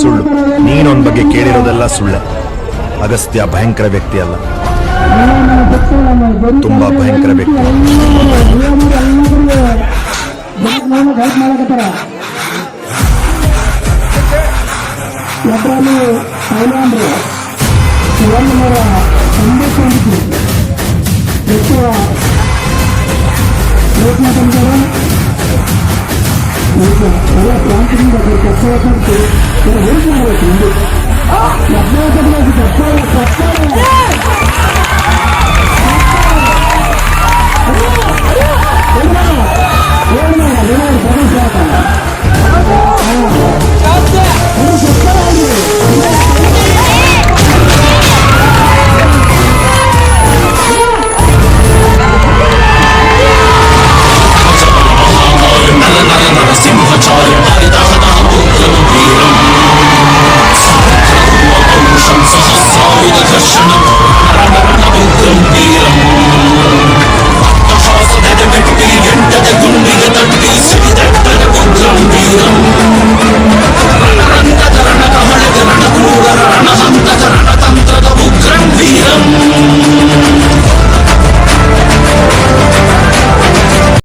ಸುಳ್ಳು. ನೀನೊಂದ್ ಬಗ್ಗೆ ಕೇಳಿರೋದೆಲ್ಲ ಸುಳ್ಳೆ. ಅಗಸ್ತ್ಯ ಭಯಂಕರ ವ್ಯಕ್ತಿ ಅಲ್ಲ. ತುಂಬಾ ಭಯಂಕರ ವ್ಯಕ್ತಿ. ఊరిలో ప్రాంతం దగ్గరికి వచ్చేసరికి